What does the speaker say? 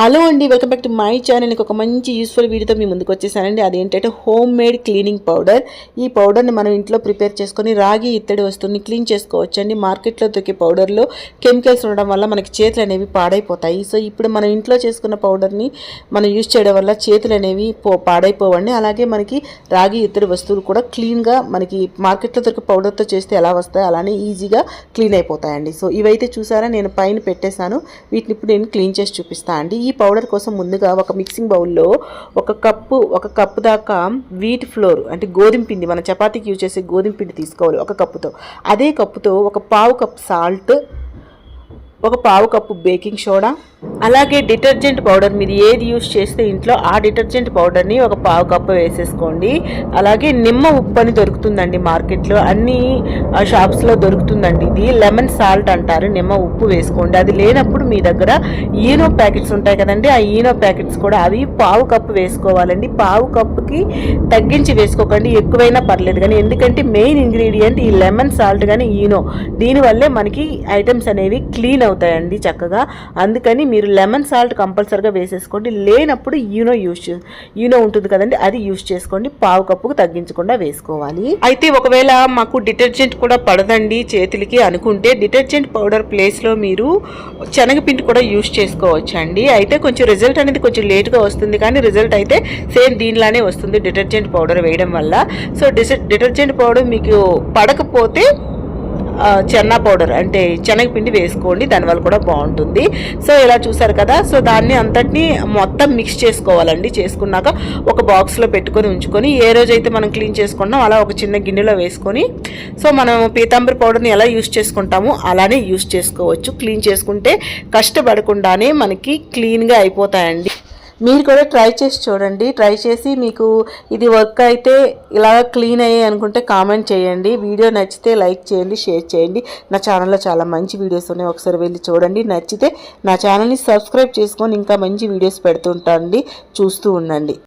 Hello అండి welcome back to my channel. ఒక మంచి యూస్ఫుల్ వీడియోతో మీ ముందుకు వచ్చేసానండి. అదేంటంటే హోమ్ మేడ్ క్లీనింగ్ పౌడర్. ఈ పౌడర్ని మనం ఇంట్లో ప్రిపేర్ చేసుకొని రాగి ఇత్తడి వస్తువుని క్లీన్ చేసుకోవచ్చు అండి మార్కెట్లో దొరికే పౌడర్లో కెమికల్స్ ఉండడం వల్ల మనకి చేతులు అనేవి పాడైపోతాయి. సో ఇప్పుడు మనం ఇంట్లో చేసుకున్న పౌడర్ని మనం యూజ్ చేయడం వల్ల చేతులు అనేవి పో పాడైపోవండి. అలాగే మనకి రాగి ఇత్తడి వస్తువులు కూడా క్లీన్గా మనకి మార్కెట్లో దొరికే పౌడర్తో చేస్తే ఎలా వస్తాయో అలానే ఈజీగా క్లీన్ అయిపోతాయండి. సో ఇవైతే చూసారా నేను పైన పెట్టేశాను. వీటిని ఇప్పుడు నేను క్లీన్ చేసి చూపిస్తాను అండి. ఈ ఈ పౌడర్ కోసం ముందుగా ఒక మిక్సింగ్ బౌల్లో ఒక కప్పు ఒక కప్పు దాకా వీట్ ఫ్లోర్ అంటే గోధుమ పిండి మన చపాతీకి యూజ్ చేసే గోధుమ పిండి తీసుకోవాలి ఒక కప్పుతో. అదే కప్పుతో ఒక పావు కప్ సాల్ట్ ఒక పావు కప్పు బేకింగ్ సోడా అలాగే డిటర్జెంట్ పౌడర్ మీరు ఏది యూస్ చేస్తే ఇంట్లో ఆ డిటర్జెంట్ పౌడర్ని ఒక పావు కప్పు వేసేసుకోండి. అలాగే నిమ్మ ఉప్పు అని దొరుకుతుందండి మార్కెట్లో అన్ని షాప్స్లో దొరుకుతుందండి ఇది. లెమన్ సాల్ట్ అంటారు నిమ్మ ఉప్పు వేసుకోండి. అది లేనప్పుడు మీ దగ్గర ఈనో ప్యాకెట్స్ ఉంటాయి కదండి ఆ ఈనో ప్యాకెట్స్ కూడా అవి పావు కప్పు వేసుకోవాలండి. పావు కప్పుకి తగ్గించి వేసుకోకండి ఎక్కువైనా పర్లేదు. కానీ ఎందుకంటే మెయిన్ ఇంగ్రీడియంట్ ఈ లెమన్ సాల్ట్ కానీ ఈనో. దీనివల్లే మనకి ఐటమ్స్ అనేవి క్లీన్ అవుతాయండి చక్కగా. అందుకని మీరు లెమన్ సాల్ట్ కంపల్సరిగా వేసేసుకోండి. లేనప్పుడు యూనో యూస్ చే ఉంటుంది కదండి అది యూస్ చేసుకోండి. పావు కప్పుకు తగ్గించకుండా వేసుకోవాలి. అయితే ఒకవేళ మాకు డిటర్జెంట్ కూడా పడదండి చేతులకి అనుకుంటే డిటర్జెంట్ పౌడర్ ప్లేస్లో మీరు శనగపిండి కూడా యూస్ చేసుకోవచ్చు అండి అయితే కొంచెం రిజల్ట్ అనేది కొంచెం లేట్గా వస్తుంది కానీ రిజల్ట్ అయితే సేమ్ దీనిలానే వస్తుంది డిటర్జెంట్ పౌడర్ వేయడం వల్ల. సో డిటర్జెంట్ పౌడర్ మీకు పడకపోతే చెన్న పౌడర్ అంటే శనగపిండి వేసుకోండి దానివల్ల కూడా బాగుంటుంది. సో ఇలా చూసారు కదా సో దాన్ని అంతటిని మొత్తం మిక్స్ చేసుకోవాలండి. చేసుకున్నాక ఒక బాక్స్లో పెట్టుకొని ఉంచుకొని ఏ రోజైతే మనం క్లీన్ చేసుకున్నాం అలా ఒక చిన్న గిన్నెలో వేసుకొని సో మనం పీతాంబరి పౌడర్ని ఎలా యూస్ చేసుకుంటామో అలానే యూస్ చేసుకోవచ్చు. క్లీన్ చేసుకుంటే కష్టపడకుండానే మనకి క్లీన్గా అయిపోతాయండి. మీరు కూడా ట్రై చేసి చూడండి. ట్రై చేసి మీకు ఇది వర్క్ అయితే ఇలా క్లీన్ అయ్యాయి అనుకుంటే కామెంట్ చేయండి. వీడియో నచ్చితే లైక్ చేయండి షేర్ చేయండి. నా ఛానల్లో చాలా మంచి వీడియోస్ ఉన్నాయి. ఒకసారి వెళ్ళి చూడండి. నచ్చితే నా ఛానల్ని సబ్స్క్రైబ్ చేసుకొని ఇంకా మంచి వీడియోస్ పెడుతుంటానండి చూస్తూ ఉండండి.